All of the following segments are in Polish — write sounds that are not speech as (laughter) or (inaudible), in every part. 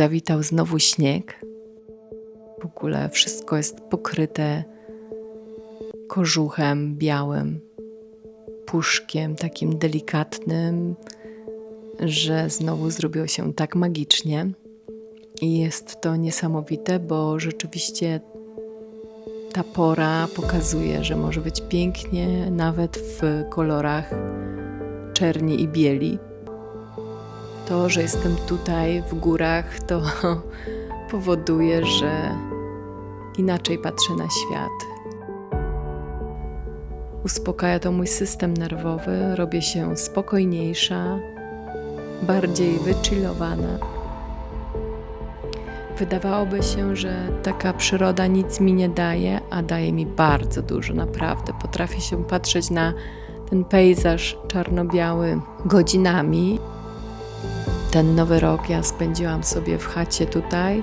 zawitał znowu śnieg. W ogóle wszystko jest pokryte kożuchem białym, puszkiem takim delikatnym, że znowu zrobiło się tak magicznie. I jest to niesamowite, bo rzeczywiście ta pora pokazuje, że może być pięknie nawet w kolorach czerni i bieli. To, że jestem tutaj w górach, to (laughs) powoduje, że inaczej patrzę na świat. Uspokaja to mój system nerwowy, robię się spokojniejsza, bardziej wychillowana. Wydawałoby się, że taka przyroda nic mi nie daje, a daje mi bardzo dużo, naprawdę. Potrafię się patrzeć na ten pejzaż czarno-biały godzinami. Ten nowy rok ja spędziłam sobie w chacie tutaj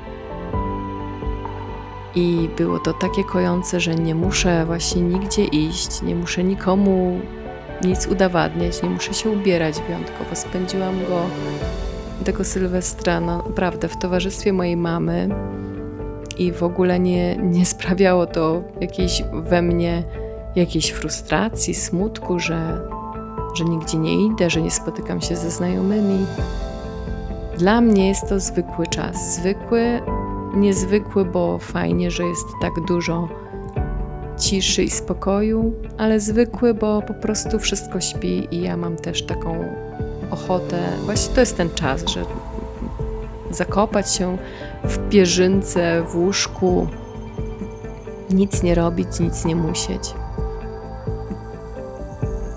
i było to takie kojące, że nie muszę właśnie nigdzie iść, nie muszę nikomu nic udowadniać, nie muszę się ubierać wyjątkowo. Spędziłam go tego Sylwestra no, naprawdę w towarzystwie mojej mamy i w ogóle nie, nie sprawiało to jakiejś we mnie jakiejś frustracji, smutku, że, że nigdzie nie idę, że nie spotykam się ze znajomymi. Dla mnie jest to zwykły czas. Zwykły, niezwykły, bo fajnie, że jest tak dużo ciszy i spokoju, ale zwykły, bo po prostu wszystko śpi i ja mam też taką ochotę. Właśnie to jest ten czas, że zakopać się w pierzynce, w łóżku, nic nie robić, nic nie musieć.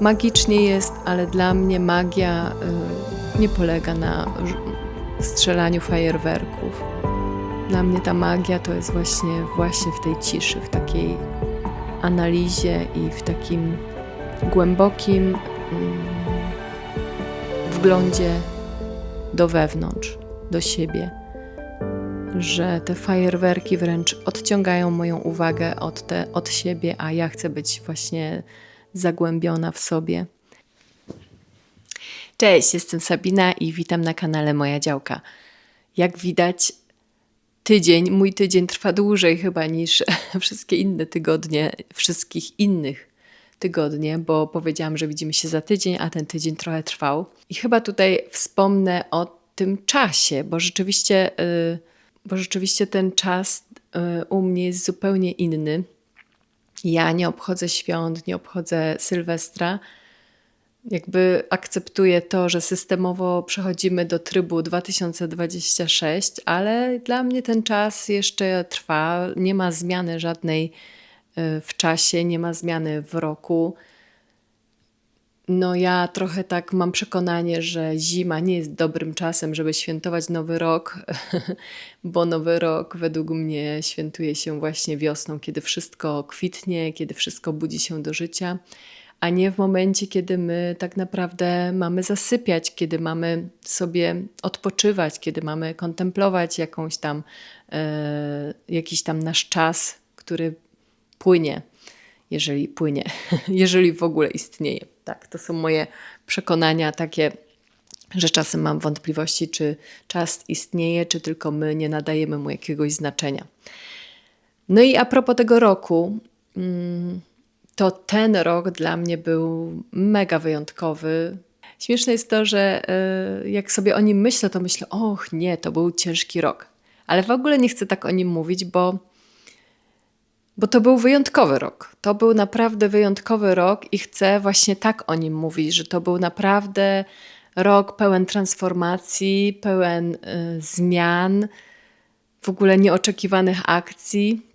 Magicznie jest, ale dla mnie magia y, nie polega na strzelaniu fajerwerków. Dla mnie ta magia to jest właśnie, właśnie w tej ciszy, w takiej analizie i w takim głębokim mm, wglądzie do wewnątrz, do siebie. Że te fajerwerki wręcz odciągają moją uwagę od, te, od siebie, a ja chcę być właśnie zagłębiona w sobie. Cześć, jestem Sabina i witam na kanale Moja Działka. Jak widać, tydzień, mój tydzień trwa dłużej chyba niż (laughs) wszystkie inne tygodnie, wszystkich innych tygodnie, bo powiedziałam, że widzimy się za tydzień, a ten tydzień trochę trwał. I chyba tutaj wspomnę o tym czasie, bo rzeczywiście, y, bo rzeczywiście ten czas y, u mnie jest zupełnie inny. Ja nie obchodzę świąt, nie obchodzę Sylwestra. Jakby akceptuję to, że systemowo przechodzimy do trybu 2026, ale dla mnie ten czas jeszcze trwa. Nie ma zmiany żadnej y, w czasie, nie ma zmiany w roku. No, ja trochę tak mam przekonanie, że zima nie jest dobrym czasem, żeby świętować Nowy Rok, (laughs) bo Nowy Rok według mnie świętuje się właśnie wiosną, kiedy wszystko kwitnie, kiedy wszystko budzi się do życia, a nie w momencie, kiedy my tak naprawdę mamy zasypiać, kiedy mamy sobie odpoczywać, kiedy mamy kontemplować jakąś tam, e, jakiś tam nasz czas, który płynie jeżeli płynie, (laughs) jeżeli w ogóle istnieje. Tak, to są moje przekonania takie, że czasem mam wątpliwości, czy czas istnieje, czy tylko my nie nadajemy mu jakiegoś znaczenia. No i a propos tego roku, mm, to ten rok dla mnie był mega wyjątkowy. Śmieszne jest to, że e, jak sobie o nim myślę, to myślę, och nie, to był ciężki rok. Ale w ogóle nie chcę tak o nim mówić, bo bo to był wyjątkowy rok. To był naprawdę wyjątkowy rok i chcę właśnie tak o nim mówić, że to był naprawdę rok pełen transformacji, pełen y, zmian, w ogóle nieoczekiwanych akcji.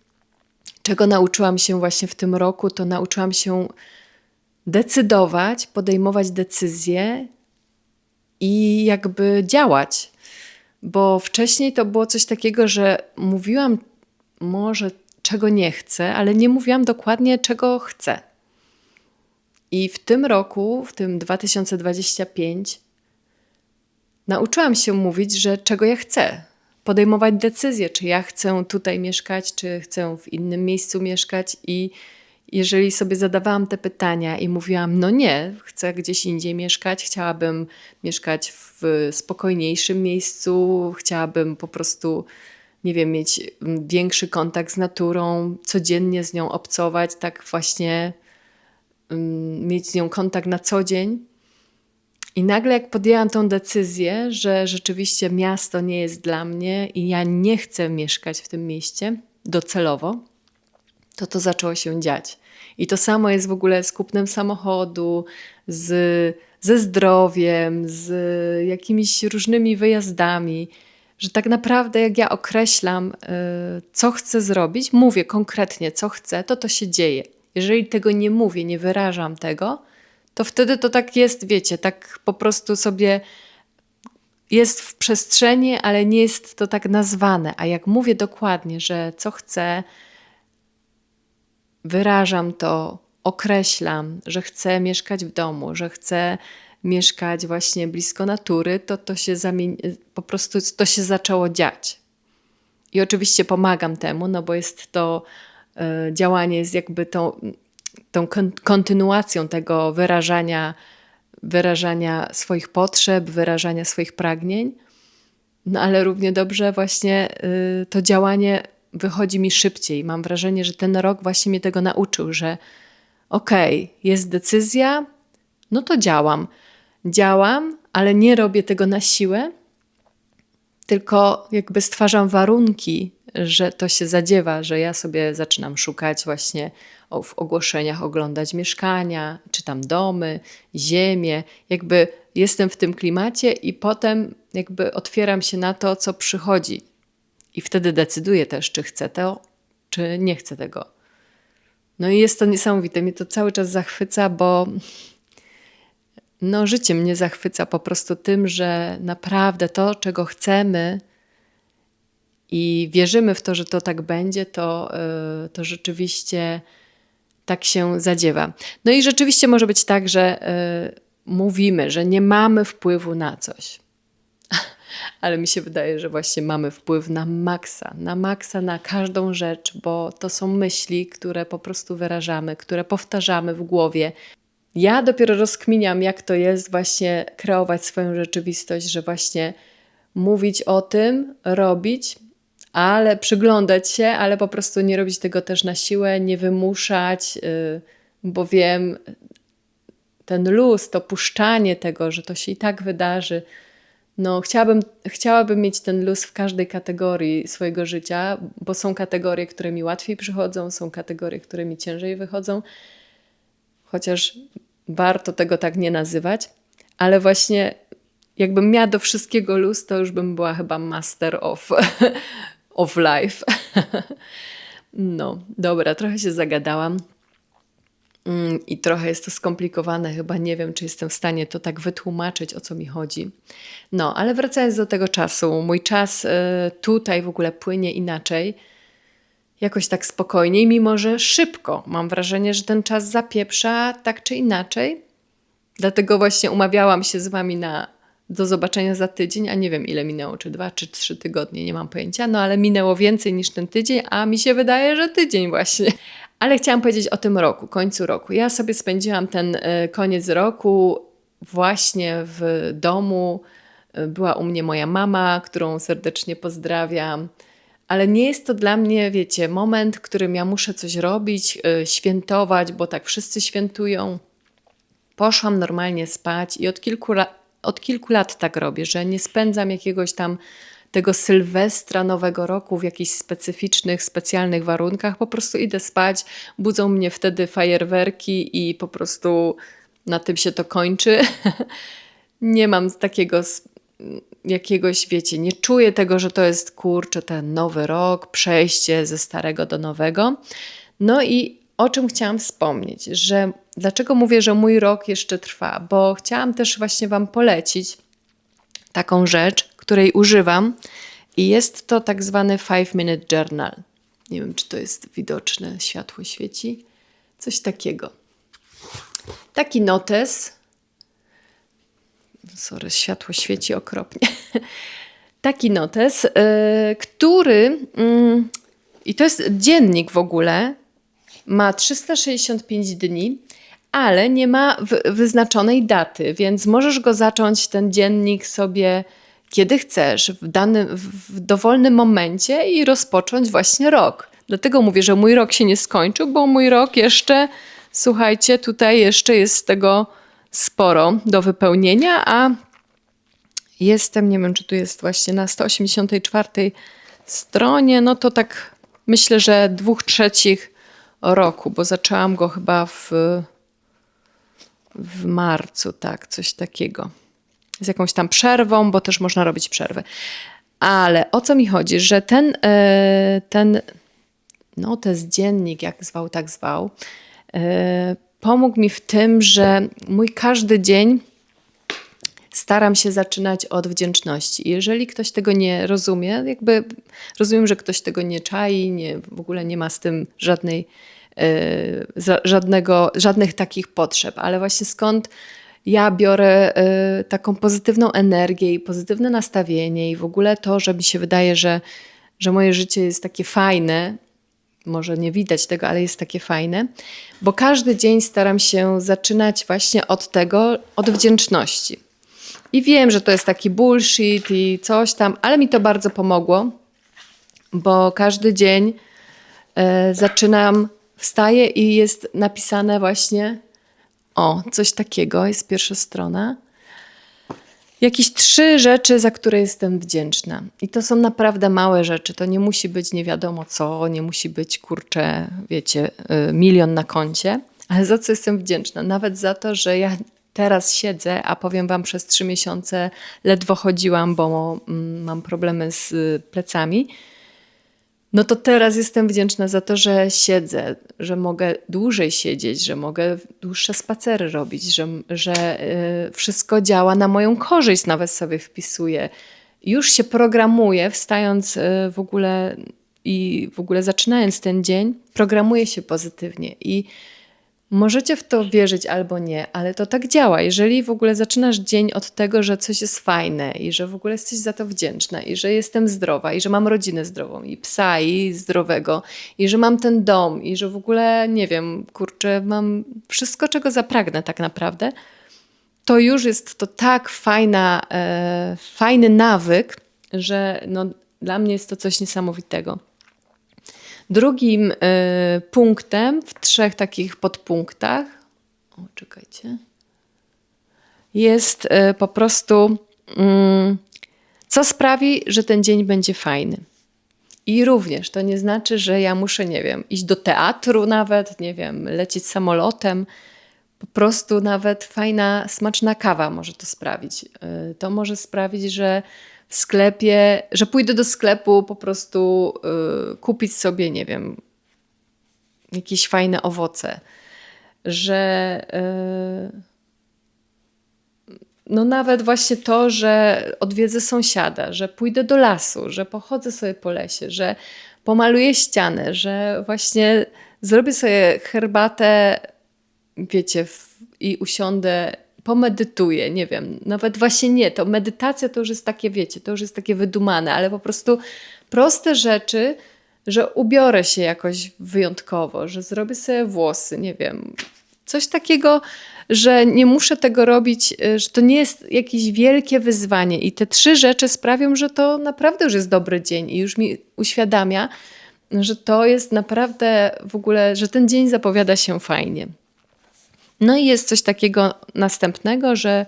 Czego nauczyłam się właśnie w tym roku, to nauczyłam się decydować, podejmować decyzje i jakby działać. Bo wcześniej to było coś takiego, że mówiłam może czego nie chcę, ale nie mówiłam dokładnie, czego chcę. I w tym roku, w tym 2025, nauczyłam się mówić, że czego ja chcę. Podejmować decyzję, czy ja chcę tutaj mieszkać, czy chcę w innym miejscu mieszkać. I jeżeli sobie zadawałam te pytania i mówiłam, no nie, chcę gdzieś indziej mieszkać, chciałabym mieszkać w spokojniejszym miejscu. Chciałabym po prostu, nie wiem, mieć większy kontakt z naturą, codziennie z nią obcować, tak właśnie mieć z nią kontakt na co dzień. I nagle, jak podjęłam tą decyzję, że rzeczywiście miasto nie jest dla mnie i ja nie chcę mieszkać w tym mieście docelowo, to to zaczęło się dziać. I to samo jest w ogóle z kupnem samochodu, z, ze zdrowiem, z jakimiś różnymi wyjazdami, że tak naprawdę, jak ja określam, y, co chcę zrobić, mówię konkretnie, co chcę, to to się dzieje. Jeżeli tego nie mówię, nie wyrażam tego, to wtedy to tak jest, wiecie, tak po prostu sobie jest w przestrzeni, ale nie jest to tak nazwane. A jak mówię dokładnie, że co chcę, wyrażam to, określam, że chcę mieszkać w domu, że chcę mieszkać właśnie blisko natury, to to się zamieni- po prostu to się zaczęło dziać. I oczywiście pomagam temu, no bo jest to y, działanie, jest jakby tą, tą kon- kontynuacją tego wyrażania, wyrażania swoich potrzeb, wyrażania swoich pragnień. No ale równie dobrze właśnie y, to działanie wychodzi mi szybciej. Mam wrażenie, że ten rok właśnie mnie tego nauczył, że okej, okay, jest decyzja, no to działam. Działam, ale nie robię tego na siłę, tylko jakby stwarzam warunki, że to się zadziewa, że ja sobie zaczynam szukać właśnie w ogłoszeniach, oglądać mieszkania, czytam domy, ziemię, jakby jestem w tym klimacie i potem jakby otwieram się na to, co przychodzi. I wtedy decyduję też, czy chcę to, czy nie chcę tego. No i jest to niesamowite. Mnie to cały czas zachwyca, bo no, życie mnie zachwyca po prostu tym, że naprawdę to, czego chcemy i wierzymy w to, że to tak będzie, to, yy, to rzeczywiście tak się zadziewa. No i rzeczywiście może być tak, że yy, mówimy, że nie mamy wpływu na coś. (laughs) Ale mi się wydaje, że właśnie mamy wpływ na maksa, na maksa, na każdą rzecz, bo to są myśli, które po prostu wyrażamy, które powtarzamy w głowie. Ja dopiero rozkminiam, jak to jest właśnie kreować swoją rzeczywistość, że właśnie mówić o tym, robić, ale przyglądać się, ale po prostu nie robić tego też na siłę, nie wymuszać, yy, bo wiem, ten luz, to puszczanie tego, że to się i tak wydarzy. No, chciałabym, chciałabym mieć ten luz w każdej kategorii swojego życia, bo są kategorie, które mi łatwiej przychodzą, są kategorie, które mi ciężej wychodzą, chociaż warto tego tak nie nazywać, ale właśnie jakbym miała do wszystkiego luz, to już bym była chyba master of, (laughs) of life. (laughs) No, dobra, trochę się zagadałam. Mm, I trochę jest to skomplikowane, chyba nie wiem, czy jestem w stanie to tak wytłumaczyć, o co mi chodzi. No, ale wracając do tego czasu, mój czas y, tutaj w ogóle płynie inaczej, jakoś tak spokojniej, mimo że szybko. Mam wrażenie, że ten czas zapieprza tak czy inaczej. Dlatego właśnie umawiałam się z Wami na do zobaczenia za tydzień, a nie wiem ile minęło, czy dwa, czy trzy tygodnie, nie mam pojęcia, no ale minęło więcej niż ten tydzień, a mi się wydaje, że tydzień właśnie. (laughs) Ale chciałam powiedzieć o tym roku, końcu roku. Ja sobie spędziłam ten e, koniec roku właśnie w domu. E, była u mnie moja mama, którą serdecznie pozdrawiam. Ale nie jest to dla mnie, wiecie, moment, w którym ja muszę coś robić, e, świętować, bo tak wszyscy świętują. Poszłam normalnie spać i od kilku, od kilku lat tak robię, że nie spędzam jakiegoś tam tego Sylwestra Nowego Roku w jakichś specyficznych, specjalnych warunkach. Po prostu idę spać, budzą mnie wtedy fajerwerki i po prostu na tym się to kończy. (laughs) nie mam takiego jakiegoś, wiecie, nie czuję tego, że to jest kurczę ten nowy rok, przejście ze starego do nowego. No i o czym chciałam wspomnieć, że dlaczego mówię, że mój rok jeszcze trwa, bo chciałam też właśnie Wam polecić taką rzecz, której używam i jest to tak zwany 5-minute journal. Nie wiem, czy to jest widoczne, światło świeci. Coś takiego. Taki notes. Sorry, światło świeci okropnie. (laughs) Taki notes, yy, który. Yy, I to jest dziennik w ogóle. Ma 365 dni, ale nie ma wyznaczonej daty, więc możesz go zacząć ten dziennik sobie kiedy chcesz, w w dowolnym momencie i rozpocząć właśnie rok. Dlatego mówię, że mój rok się nie skończył, bo mój rok jeszcze, słuchajcie, tutaj jeszcze jest tego sporo do wypełnienia, a jestem, nie wiem, czy tu jest właśnie na 184 stronie, no to tak myślę, że dwóch trzecich roku, bo zaczęłam go chyba w, w marcu, tak, coś takiego. Z jakąś tam przerwą, bo też można robić przerwę. Ale o co mi chodzi, że ten, e, ten no, jest dziennik, jak zwał, tak zwał, e, pomógł mi w tym, że mój każdy dzień staram się zaczynać od wdzięczności. jeżeli ktoś tego nie rozumie, jakby rozumiem, że ktoś tego nie czai, nie, w ogóle nie ma z tym żadnej, żadnego, żadnych takich potrzeb, ale właśnie skąd ja biorę yy, taką pozytywną energię i pozytywne nastawienie i w ogóle to, że mi się wydaje, że, że moje życie jest takie fajne, może nie widać tego, ale jest takie fajne, bo każdy dzień staram się zaczynać właśnie od tego, od wdzięczności. I wiem, że to jest taki bullshit i coś tam, ale mi to bardzo pomogło, bo każdy dzień e, zaczynam, wstaję i jest napisane właśnie o, coś takiego, jest pierwsza strona. Jakieś trzy rzeczy, za które jestem wdzięczna. I to są naprawdę małe rzeczy. To nie musi być nie wiadomo co, nie musi być kurczę, wiecie, y, milion na koncie. Ale za co jestem wdzięczna? Nawet za to, że ja teraz siedzę, a powiem Wam, przez trzy miesiące ledwo chodziłam, bo mm, mam problemy z plecami. No to teraz jestem wdzięczna za to, że siedzę, że mogę dłużej siedzieć, że mogę dłuższe spacery robić, że, że y, wszystko działa na moją korzyść, nawet sobie wpisuję. Już się programuję, wstając y, w ogóle i w ogóle zaczynając ten dzień, programuję się pozytywnie i Możecie w to wierzyć albo nie, ale to tak działa. Jeżeli w ogóle zaczynasz dzień od tego, że coś jest fajne i że w ogóle jesteś za to wdzięczna i że jestem zdrowa i że mam rodzinę zdrową i psa i zdrowego i że mam ten dom i że w ogóle, nie wiem, kurczę, mam wszystko, czego zapragnę tak naprawdę, to już jest to tak fajna, e, fajny nawyk, że no, dla mnie jest to coś niesamowitego. Drugim y, punktem w trzech takich podpunktach, o, czekajcie, jest y, po prostu, y, co sprawi, że ten dzień będzie fajny. I również to nie znaczy, że ja muszę, nie wiem, iść do teatru nawet, nie wiem, lecieć samolotem. Po prostu nawet fajna, smaczna kawa może to sprawić. Y, to może sprawić, że w sklepie, że pójdę do sklepu po prostu y, kupić sobie, nie wiem, jakieś fajne owoce, że y, no nawet właśnie to, że odwiedzę sąsiada, że pójdę do lasu, że pochodzę sobie po lesie, że pomaluję ścianę, że właśnie zrobię sobie herbatę, wiecie, w, i usiądę pomedytuję, nie wiem, nawet właśnie nie, to medytacja to już jest takie, wiecie, to już jest takie wydumane, ale po prostu proste rzeczy, że ubiorę się jakoś wyjątkowo, że zrobię sobie włosy, nie wiem, coś takiego, że nie muszę tego robić, y, że to nie jest jakieś wielkie wyzwanie i te trzy rzeczy sprawią, że to naprawdę już jest dobry dzień i już mi uświadamia, że to jest naprawdę w ogóle, że ten dzień zapowiada się fajnie. No i jest coś takiego następnego, że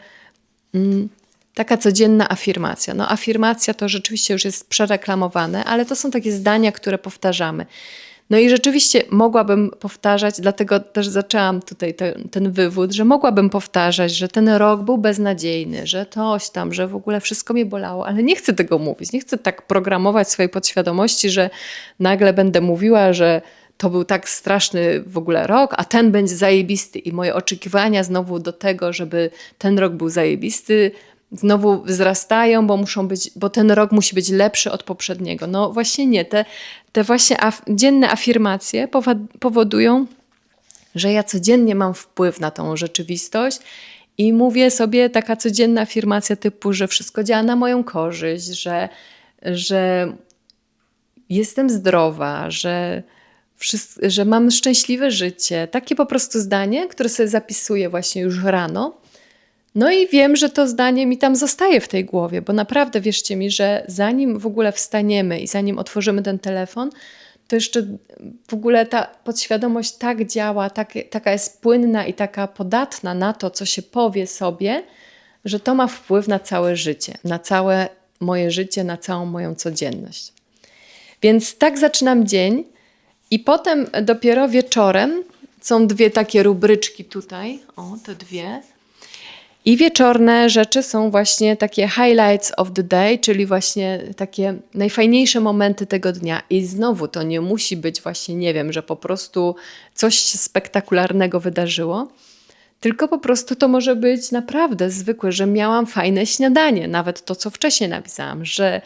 mm, taka codzienna afirmacja. No afirmacja to rzeczywiście już jest przereklamowane, ale to są takie zdania, które powtarzamy. No i rzeczywiście mogłabym powtarzać, dlatego też zaczęłam tutaj te, ten wywód, że mogłabym powtarzać, że ten rok był beznadziejny, że toś tam, że w ogóle wszystko mnie bolało, ale nie chcę tego mówić. Nie chcę tak programować swojej podświadomości, że nagle będę mówiła, że to był tak straszny w ogóle rok, a ten będzie zajebisty. I moje oczekiwania znowu do tego, żeby ten rok był zajebisty, znowu wzrastają, bo muszą być, bo ten rok musi być lepszy od poprzedniego. No właśnie nie. Te, te właśnie af dzienne afirmacje powodują, że ja codziennie mam wpływ na tą rzeczywistość i mówię sobie taka codzienna afirmacja typu, że wszystko działa na moją korzyść, że, że jestem zdrowa, że że mam szczęśliwe życie. Takie po prostu zdanie, które sobie zapisuję właśnie już rano. No i wiem, że to zdanie mi tam zostaje w tej głowie, bo naprawdę wierzcie mi, że zanim w ogóle wstaniemy i zanim otworzymy ten telefon, to jeszcze w ogóle ta podświadomość tak działa, tak, taka jest płynna i taka podatna na to, co się powie sobie, że to ma wpływ na całe życie, na całe moje życie, na całą moją codzienność. Więc tak zaczynam dzień i potem dopiero wieczorem są dwie takie rubryczki tutaj, o te dwie. I wieczorne rzeczy są właśnie takie highlights of the day, czyli właśnie takie najfajniejsze momenty tego dnia. I znowu to nie musi być właśnie, nie wiem, że po prostu coś spektakularnego wydarzyło, tylko po prostu to może być naprawdę zwykłe, że miałam fajne śniadanie, nawet to, co wcześniej napisałam, że,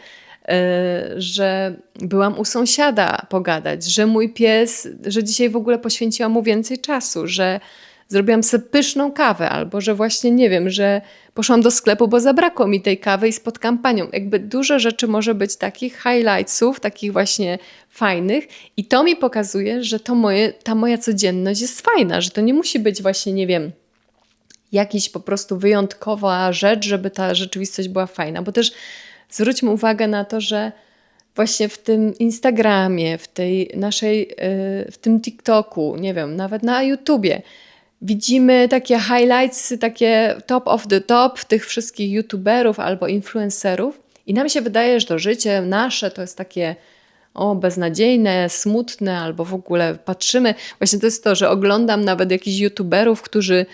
że byłam u sąsiada pogadać, że mój pies, że dzisiaj w ogóle poświęciłam mu więcej czasu, że zrobiłam sobie pyszną kawę, albo że właśnie nie wiem, że poszłam do sklepu, bo zabrakło mi tej kawy i spotkałam panią. Jakby dużo rzeczy może być takich highlightsów, takich właśnie fajnych i to mi pokazuje, że to moje, ta moja codzienność jest fajna, że to nie musi być właśnie, nie wiem, jakiś po prostu wyjątkowa rzecz, żeby ta rzeczywistość była fajna, bo też zwróćmy uwagę na to, że właśnie w tym Instagramie, w tej naszej, yy, w tym TikToku, nie wiem, nawet na YouTubie, widzimy takie highlights, takie top of the top tych wszystkich youtuberów albo influencerów i nam się wydaje, że to życie nasze to jest takie o, beznadziejne, smutne, albo w ogóle patrzymy. Właśnie to jest to, że oglądam nawet jakichś youtuberów, którzy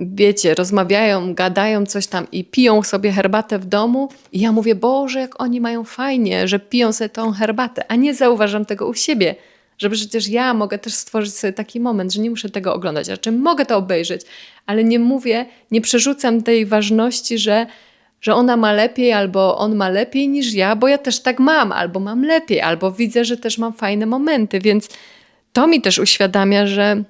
wiecie, rozmawiają, gadają coś tam i piją sobie herbatę w domu. I ja mówię, Boże, jak oni mają fajnie, że piją sobie tą herbatę, a nie zauważam tego u siebie że przecież ja mogę też stworzyć sobie taki moment, że nie muszę tego oglądać, raczej mogę to obejrzeć, ale nie mówię, nie przerzucam tej ważności, że, że ona ma lepiej albo on ma lepiej niż ja, bo ja też tak mam, albo mam lepiej, albo widzę, że też mam fajne momenty, więc to mi też uświadamia, że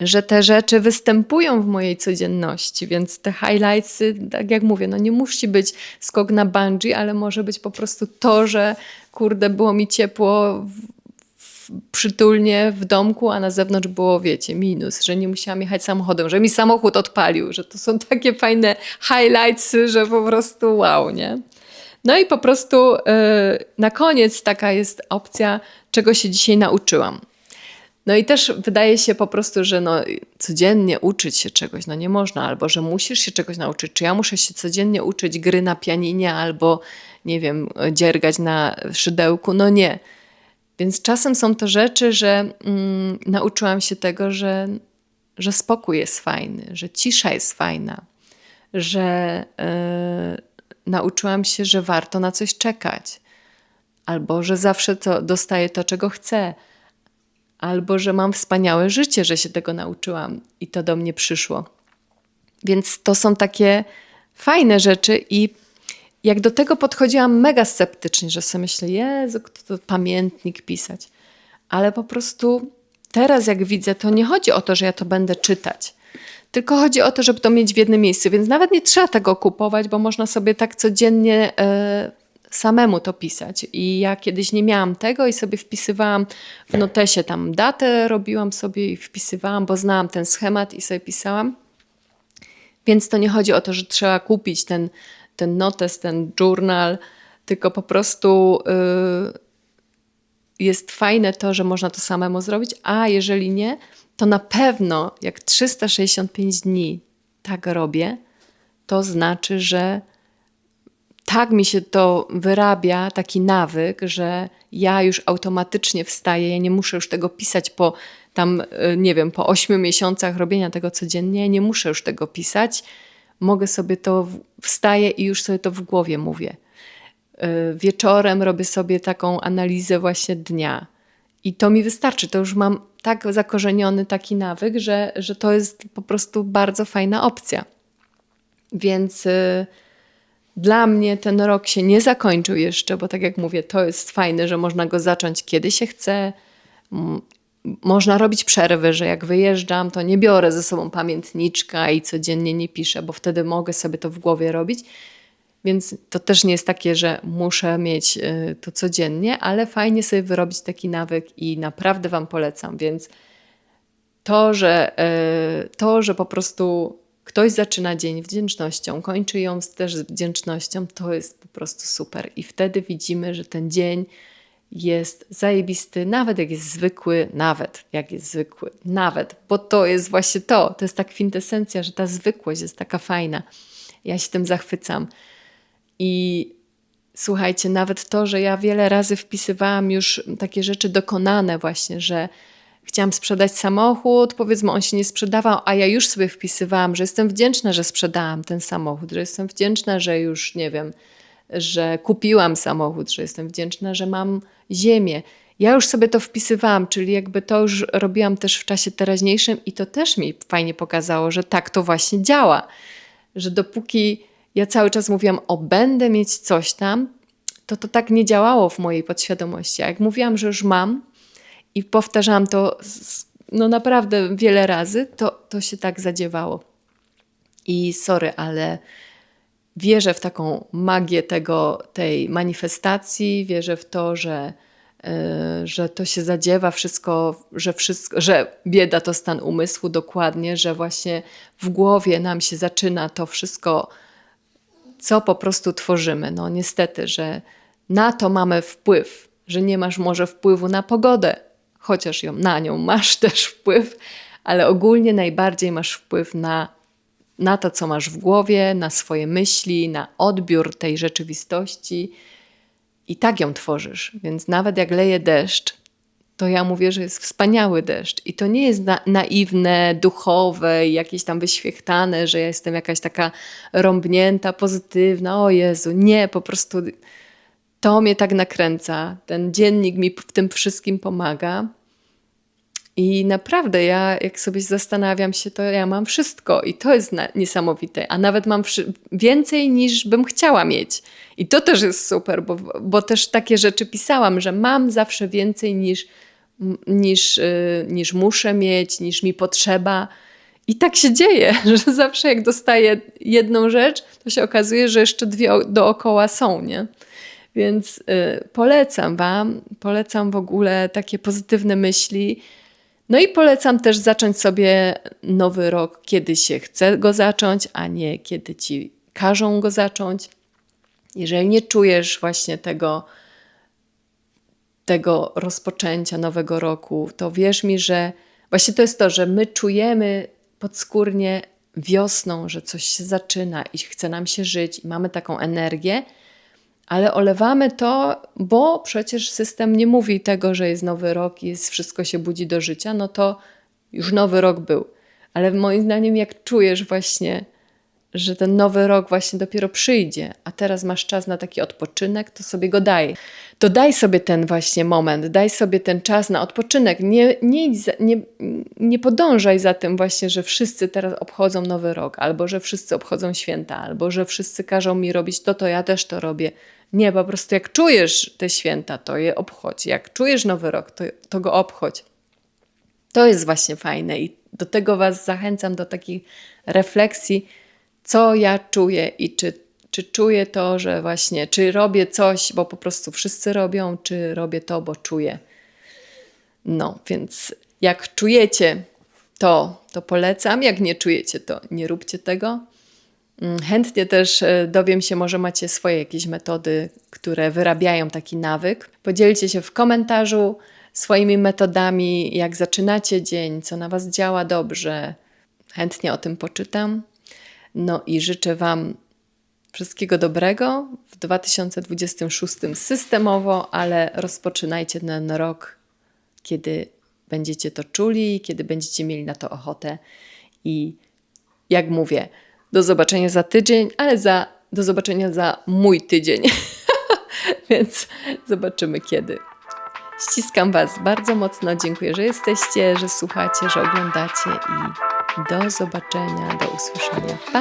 że te rzeczy występują w mojej codzienności, więc te highlightsy, tak jak mówię, no nie musi być skok na bungee, ale może być po prostu to, że kurde, było mi ciepło przytulnie w domku, a na zewnątrz było, wiecie, minus, że nie musiałam jechać samochodem, że mi samochód odpalił, że to są (laughs) takie fajne highlights, że po prostu wow, nie? No i po prostu yy, na koniec taka jest opcja, czego się dzisiaj nauczyłam. No i też wydaje się po prostu, że no, codziennie uczyć się czegoś, no nie można, albo że musisz się czegoś nauczyć. Czy ja muszę się codziennie uczyć gry na pianinie, albo nie wiem, dziergać na szydełku? No nie. Więc czasem są to rzeczy, że mm, nauczyłam się tego, że, że spokój jest fajny, że cisza jest fajna, że yy, nauczyłam się, że warto na coś czekać, albo że zawsze to dostaję to, czego chcę, albo że mam wspaniałe życie, że się tego nauczyłam i to do mnie przyszło. Więc to są takie fajne rzeczy i jak do tego podchodziłam mega sceptycznie, że sobie myślę, Jezu, kto to pamiętnik pisać. Ale po prostu teraz jak widzę, to nie chodzi o to, że ja to będę czytać. Tylko chodzi o to, żeby to mieć w jednym miejscu, więc nawet nie trzeba tego kupować, bo można sobie tak codziennie y, samemu to pisać. I ja kiedyś nie miałam tego i sobie wpisywałam w notesie tam datę, robiłam sobie i wpisywałam, bo znałam ten schemat i sobie pisałam. Więc to nie chodzi o to, że trzeba kupić ten ten notes, ten journal, tylko po prostu y, jest fajne to, że można to samemu zrobić, a jeżeli nie, to na pewno jak 365 dni tak robię, to znaczy, że tak mi się to wyrabia, taki nawyk, że ja już automatycznie wstaję, ja nie muszę już tego pisać po tam, y, nie wiem, po 8 miesiącach robienia tego codziennie, nie muszę już tego pisać mogę sobie to, wstaję i już sobie to w głowie mówię. Y, wieczorem robię sobie taką analizę właśnie dnia. I to mi wystarczy. To już mam tak zakorzeniony taki nawyk, że, że to jest po prostu bardzo fajna opcja. Więc y, dla mnie ten rok się nie zakończył jeszcze, bo tak jak mówię, to jest fajne, że można go zacząć kiedy się chce można robić przerwy, że jak wyjeżdżam, to nie biorę ze sobą pamiętniczka i codziennie nie piszę, bo wtedy mogę sobie to w głowie robić. Więc to też nie jest takie, że muszę mieć y, to codziennie, ale fajnie sobie wyrobić taki nawyk i naprawdę Wam polecam. Więc to, że, y, to, że po prostu ktoś zaczyna dzień wdzięcznością, kończy ją też z wdzięcznością, to jest po prostu super. I wtedy widzimy, że ten dzień jest zajebisty, nawet jak jest zwykły, nawet jak jest zwykły, nawet, bo to jest właśnie to, to jest ta kwintesencja, że ta zwykłość jest taka fajna. Ja się tym zachwycam. I słuchajcie, nawet to, że ja wiele razy wpisywałam już takie rzeczy dokonane, właśnie, że chciałam sprzedać samochód, powiedzmy, on się nie sprzedawał, a ja już sobie wpisywałam, że jestem wdzięczna, że sprzedałam ten samochód, że jestem wdzięczna, że już nie wiem, że kupiłam samochód, że jestem wdzięczna, że mam ziemię. Ja już sobie to wpisywałam, czyli jakby to już robiłam też w czasie teraźniejszym i to też mi fajnie pokazało, że tak to właśnie działa. Że dopóki ja cały czas mówiłam o będę mieć coś tam, to to tak nie działało w mojej podświadomości. A jak mówiłam, że już mam i powtarzałam to no naprawdę wiele razy, to, to się tak zadziewało. I sorry, ale wierzę w taką magię tego, tej manifestacji, wierzę w to, że, yy, że to się zadziewa wszystko że, wszystko, że bieda to stan umysłu dokładnie, że właśnie w głowie nam się zaczyna to wszystko, co po prostu tworzymy. No niestety, że na to mamy wpływ, że nie masz może wpływu na pogodę, chociaż ją, na nią masz (laughs) też wpływ, ale ogólnie najbardziej masz wpływ na na to, co masz w głowie, na swoje myśli, na odbiór tej rzeczywistości i tak ją tworzysz. Więc nawet jak leje deszcz, to ja mówię, że jest wspaniały deszcz. I to nie jest na, naiwne, duchowe, jakieś tam wyświechtane, że ja jestem jakaś taka rąbnięta, pozytywna. O Jezu, nie, po prostu to mnie tak nakręca. Ten dziennik mi w tym wszystkim pomaga. I naprawdę ja, jak sobie zastanawiam się, to ja mam wszystko i to jest niesamowite, a nawet mam więcej niż bym chciała mieć. I to też jest super, bo, bo też takie rzeczy pisałam, że mam zawsze więcej niż, niż, yy, niż muszę mieć, niż mi potrzeba. I tak się dzieje, (laughs) że zawsze jak dostaję jedną rzecz, to się okazuje, że jeszcze dwie dookoła są, nie? Więc yy, polecam Wam, polecam w ogóle takie pozytywne myśli no i polecam też zacząć sobie nowy rok, kiedy się chce go zacząć, a nie kiedy ci każą go zacząć. Jeżeli nie czujesz właśnie tego, tego rozpoczęcia nowego roku, to wierz mi, że właśnie to jest to, że my czujemy podskórnie wiosną, że coś się zaczyna i chce nam się żyć i mamy taką energię, ale olewamy to, bo przecież system nie mówi tego, że jest nowy rok i wszystko się budzi do życia, no to już nowy rok był. Ale moim zdaniem, jak czujesz właśnie, że ten nowy rok właśnie dopiero przyjdzie, a teraz masz czas na taki odpoczynek, to sobie go daj. To daj sobie ten właśnie moment, daj sobie ten czas na odpoczynek. Nie, nie, nie, nie podążaj za tym właśnie, że wszyscy teraz obchodzą nowy rok, albo że wszyscy obchodzą święta, albo że wszyscy każą mi robić to, to ja też to robię. Nie, po prostu jak czujesz te święta, to je obchodź. Jak czujesz nowy rok, to, to go obchodź. To jest właśnie fajne i do tego Was zachęcam, do takiej refleksji, co ja czuję i czy, czy czuję to, że właśnie, czy robię coś, bo po prostu wszyscy robią, czy robię to, bo czuję. No, więc jak czujecie to, to polecam. Jak nie czujecie, to nie róbcie tego. Mm, chętnie też e, dowiem się, może macie swoje jakieś metody, które wyrabiają taki nawyk. Podzielcie się w komentarzu swoimi metodami, jak zaczynacie dzień, co na Was działa dobrze. Chętnie o tym poczytam. No i życzę Wam wszystkiego dobrego w 2026 systemowo, ale rozpoczynajcie ten rok, kiedy będziecie to czuli, kiedy będziecie mieli na to ochotę. I jak mówię, do zobaczenia za tydzień, ale za, do zobaczenia za mój tydzień. (laughs) Więc zobaczymy kiedy. Ściskam Was bardzo mocno. Dziękuję, że jesteście, że słuchacie, że oglądacie i do zobaczenia, do usłyszenia. Pa!